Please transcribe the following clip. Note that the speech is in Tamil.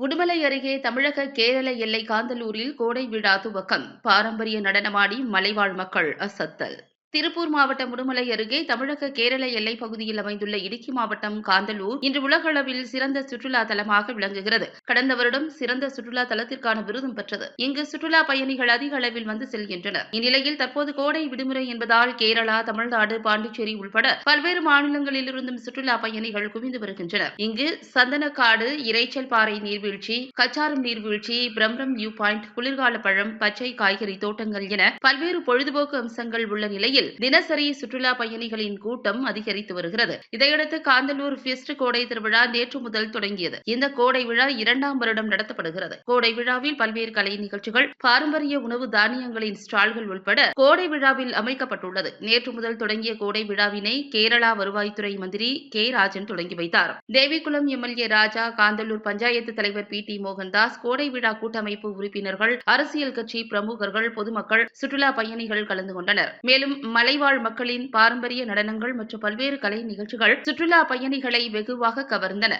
உடுமலை அருகே தமிழக கேரள எல்லை காந்தலூரில் கோடை விழா துவக்கம். பாரம்பரிய நடனமாடி மலைவாழ் மக்கள் அசத்தல். திருப்பூர் மாவட்டம் உடுமலை அருகே தமிழக கேரள எல்லைப் பகுதியில் அமைந்துள்ள இடுக்கி மாவட்டம் காந்தலூர் இன்று உலகளவில் சிறந்த சுற்றுலா தலமாக விளங்குகிறது. கடந்த வருடம் சிறந்த சுற்றுலா தலத்திற்கான விருதும் பெற்றது. இங்கு சுற்றுலா பயணிகள் அதிக அளவில் வந்து செல்கின்றனர். இந்நிலையில் தற்போது கோடை விடுமுறை என்பதால் கேரளா தமிழ்நாடு பாண்டிச்சேரி உள்பட பல்வேறு மாநிலங்களிலிருந்தும் சுற்றுலா பயணிகள் குவிந்து வருகின்றனர். இங்கு சந்தனக்காடு இரைச்சல் பாறை நீர்வீழ்ச்சி கச்சாரம் நீர்வீழ்ச்சி பிரம்ரம் வியூ பாயிண்ட் குளிர்கால பழம் பச்சை காய்கறி தோட்டங்கள் என பல்வேறு பொழுதுபோக்கு அம்சங்கள் உள்ள நிலையில் தினசரி சுற்றுலா பயணிகளின் கூட்டம் அதிகரித்து வருகிறது. இதையடுத்து காந்தலூர் ஃபெஸ்ட் கோடை திருவிழா நேற்று முதல் தொடங்கியது. இந்த கோடை விழா இரண்டாம் வருடம் நடத்தப்படுகிறது. கோடை விழாவில் பல்வேறு கலை நிகழ்ச்சிகள் பாரம்பரிய உணவு தானியங்களின் ஸ்டால்கள் உட்பட கோடை விழாவில் அமைக்கப்பட்டுள்ளது. நேற்று முதல் தொடங்கிய கோடை விழாவினை கேரளா வருவாய்த்துறை மந்திரி கே. ராஜன் தொடங்கி வைத்தார். தேவிக்குளம் எம்எல்ஏ ராஜா காந்தலூர் பஞ்சாயத்து தலைவர் பி. டி. மோகன்தாஸ் கோடை விழா கூட்டமைப்பு உறுப்பினர்கள் அரசியல் கட்சி பிரமுகர்கள் பொதுமக்கள் சுற்றுலா பயணிகள் கலந்து கொண்டனர். மேலும் மலைவாழ் மக்களின் பாரம்பரிய நடனங்கள் மற்றும் பல்வேறு கலை நிகழ்ச்சிகள் சுற்றுலா பயணிகளை வெகுவாக கவர்ந்தன.